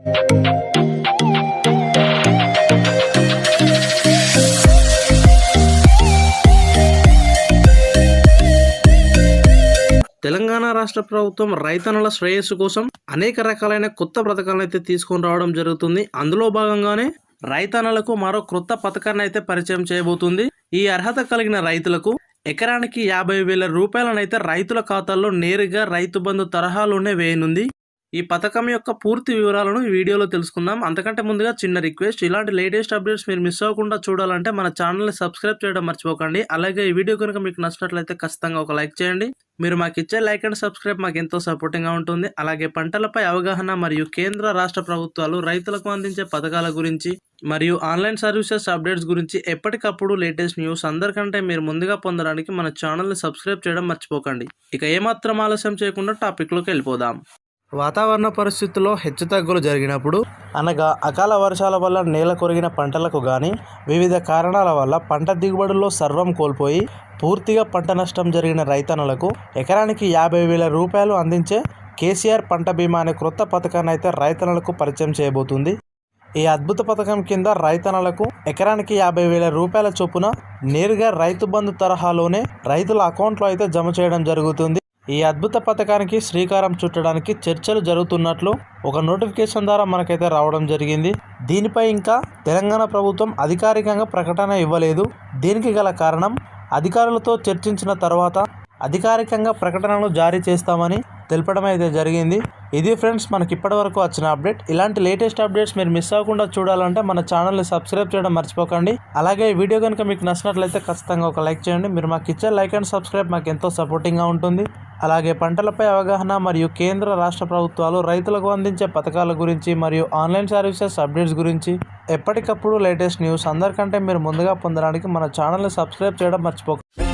తెలంగాణ రాష్ట్ర ప్రభుత్వం రైతన్నుల శ్రేయస్సు కోసం అనేక రకాలైన కొత్త పథకాలను అయితే తీసుకొని రావడం జరుగుతుంది. అందులో భాగంగానే రైతన్నలకు మరో క్రొత్త పథకాన్ని అయితే పరిచయం చేయబోతుంది. ఈ అర్హత కలిగిన రైతులకు ఎకరానికి యాభై వేల రూపాయలనైతే రైతుల ఖాతాల్లో నేరుగా రైతు బంధు తరహాలోనే వేయనుంది. ఈ పథకం యొక్క పూర్తి వివరాలను ఈ వీడియోలో తెలుసుకుందాం. అంతకంటే ముందుగా చిన్న రిక్వెస్ట్ ఇలాంటి లేటెస్ట్ అప్డేట్స్ మీరు మిస్ అవ్వకుండా చూడాలంటే మన ఛానల్ని సబ్స్క్రైబ్ చేయడం మర్చిపోకండి. అలాగే ఈ వీడియో కనుక మీకు నచ్చినట్లయితే ఖచ్చితంగా ఒక లైక్ చేయండి. మీరు మాకు ఇచ్చే లైక్ అండ్ సబ్స్క్రైబ్ మాకు ఎంతో సపోర్టింగ్గా ఉంటుంది. అలాగే పంటలపై అవగాహన మరియు కేంద్ర రాష్ట్ర ప్రభుత్వాలు రైతులకు అందించే పథకాల గురించి మరియు ఆన్లైన్ సర్వీసెస్ అప్డేట్స్ గురించి ఎప్పటికప్పుడు లేటెస్ట్ న్యూస్ అందరికంటే మీరు ముందుగా పొందడానికి మన ఛానల్ని సబ్స్క్రైబ్ చేయడం మర్చిపోకండి. ఇక ఏమాత్రం ఆలస్యం చేయకుండా టాపిక్లోకి వెళ్ళిపోదాం. వాతావరణ పరిస్థితుల్లో హెచ్చుతగ్గులు జరిగినప్పుడు అనగా అకాల వర్షాల వల్ల నేల కొరిగిన పంటలకు గాని వివిధ కారణాల వల్ల పంట దిగుబడుల్లో సర్వం కోల్పోయి పూర్తిగా పంట నష్టం జరిగిన రైతన్నలకు ఎకరానికి యాభై వేల రూపాయలు అందించే కేసీఆర్ పంట బీమా అనే క్రొత్త పథకాన్ని అయితే రైతన్నలకు పరిచయం చేయబోతుంది. ఈ అద్భుత పథకం కింద రైతన్నలకు ఎకరానికి యాభై వేల రూపాయల చొప్పున నేరుగా రైతు బంధు తరహాలోనే రైతుల అకౌంట్లో అయితే జమ చేయడం జరుగుతుంది. ఈ అద్భుత పథకానికి శ్రీకారం చుట్టడానికి చర్చలు జరుగుతున్నట్లు ఒక నోటిఫికేషన్ ద్వారా మనకైతే రావడం జరిగింది. దీనిపై ఇంకా తెలంగాణ ప్రభుత్వం అధికారికంగా ప్రకటన ఇవ్వలేదు. దీనికి గల కారణం అధికారులతో చర్చించిన తర్వాత అధికారికంగా ప్రకటనలు జారీ చేస్తామని తెలపడం అయితే జరిగింది. ఇది ఫ్రెండ్స్ మనకి ఇప్పటి వరకు వచ్చిన అప్డేట్. ఇలాంటి లేటెస్ట్ అప్డేట్స్ మీరు మిస్ అవ్వకుండా చూడాలంటే మన ఛానల్ని సబ్స్క్రైబ్ చేయడం మర్చిపోకండి. అలాగే ఈ వీడియో కనుక మీకు నచ్చినట్లయితే ఖచ్చితంగా ఒక లైక్ చేయండి. మీరు మాకు ఇచ్చే లైక్ అండ్ సబ్స్క్రైబ్ మాకు ఎంతో సపోర్టింగ్గా ఉంటుంది. అలాగే పంటలపై అవగాహన మరియు కేంద్ర రాష్ట్ర ప్రభుత్వాలు రైతులకు అందించే పథకాల గురించి మరియు ఆన్లైన్ సర్వీసెస్ అప్డేట్స్ గురించి ఎప్పటికప్పుడు లేటెస్ట్ న్యూస్ అందరికంటే మీరు ముందుగా పొందడానికి మన ఛానల్ని సబ్స్క్రైబ్ చేయడం మర్చిపోకండి